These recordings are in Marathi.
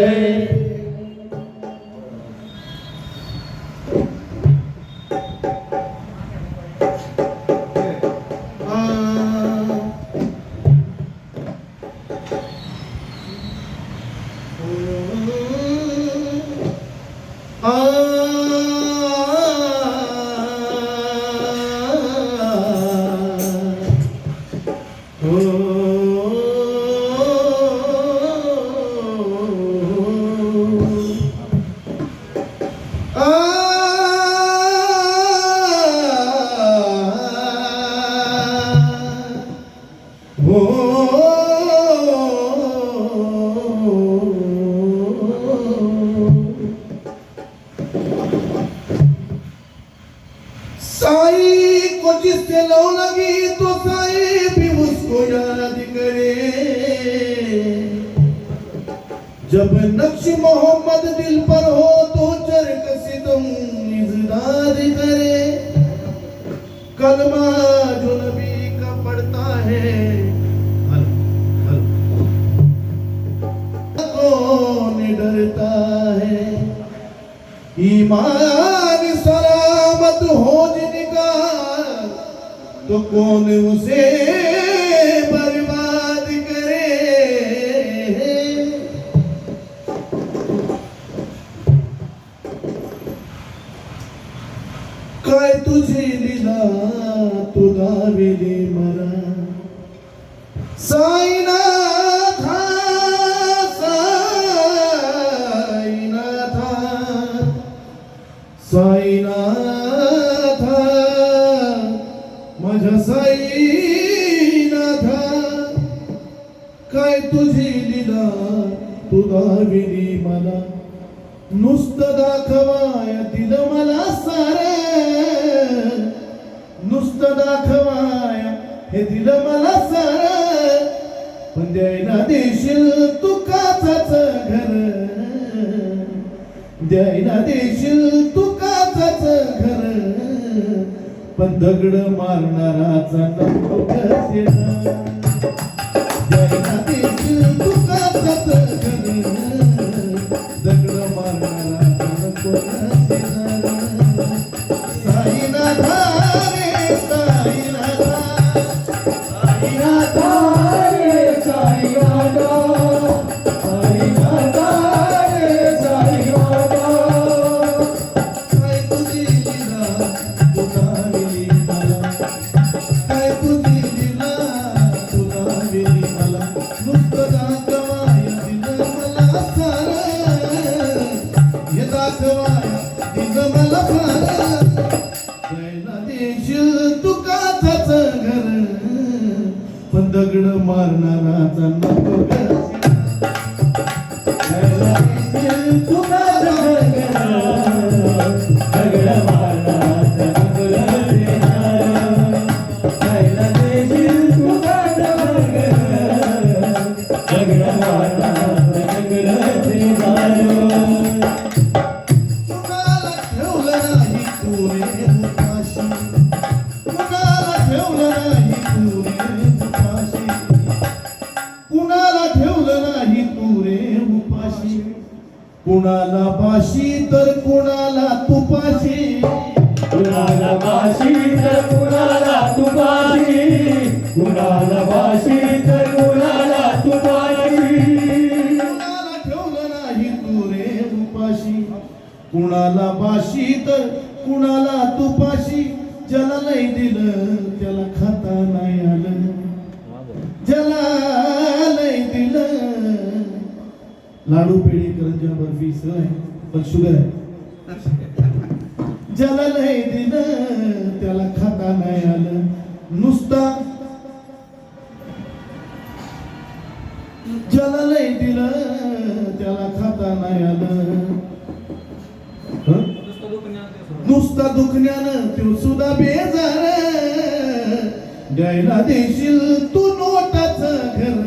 साई को जिससे लो लगी तो साई भी उसको याद करे जब नक्श मोहम्मद दिल पर हो तो चरक सितम इजरार करे. कलमा जो नबी का पड़ता है। हल, हल। कौन डरता है? ईमान सलामत हो जिनका तो कौन उसे बर्बाद करे? काय तुझे लिला तुला वेली मरा? साईं काय तुझी लिला? तू दाविली मला. नुसतं दाखवाय दिलं मला सार. नुसतं दाखवाय हे दिलं मला सार. पण द्यायला देशील तू काचाच घर. द्यायला देशील तू काचाच घर. पण दगड मारणाराचा नको कसेना. द्यायला कुणाला बाशी तर कुणाला तुपाशी. कुणाला बाशी तर कुणाला तुपाशी ज्याला नाही दिलं त्याला खाता नाही आलं. ज्याला नाही दिलं. लाडू पेढी करंजा बर्फी सह पण शुगर आहे. ज्याला नाही दिलं त्याला खाता नाही आलं. नुसता ज्याला नाही दिलं त्याला खाता नाही आलं हं? नुसता दुखण्यानं तू सुद्धा बेजार. द्यायला देशील तू नोटाच घर.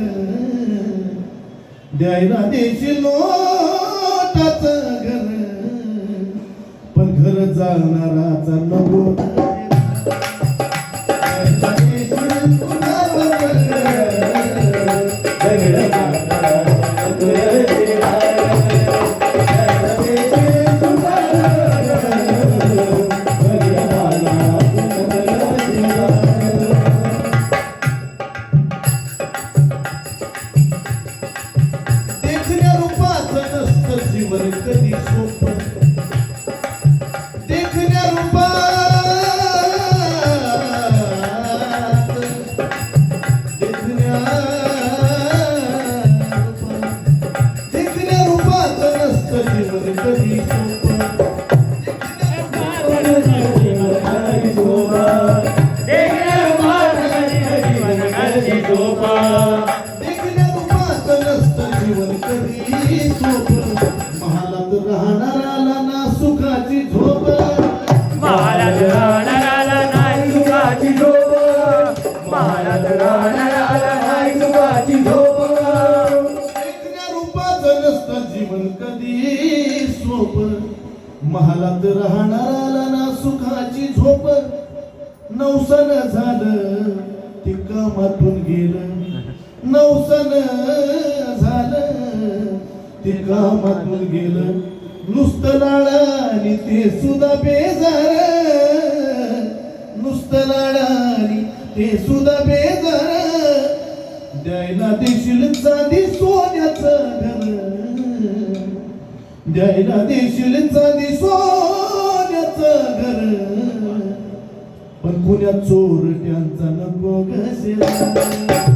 द्यायला देशील नोटाच घर. पण घर जाणाराचा नको. कधी सोप महालात राहणाराला ना सुखाची झोप. नवसन झालं ते कामातून गेलं. नवसन झालं ते कामातून गेलं. नुसतं लाडानी ते सुद्धा बेजार. नुसतं लाडानी ते सुद्धा बेजार. द्यायला देशील चांदी सोन्याचं घर. द्यायला देशील चांदी घर. पण पुण्यात चोरट्यांचा नको घसेला.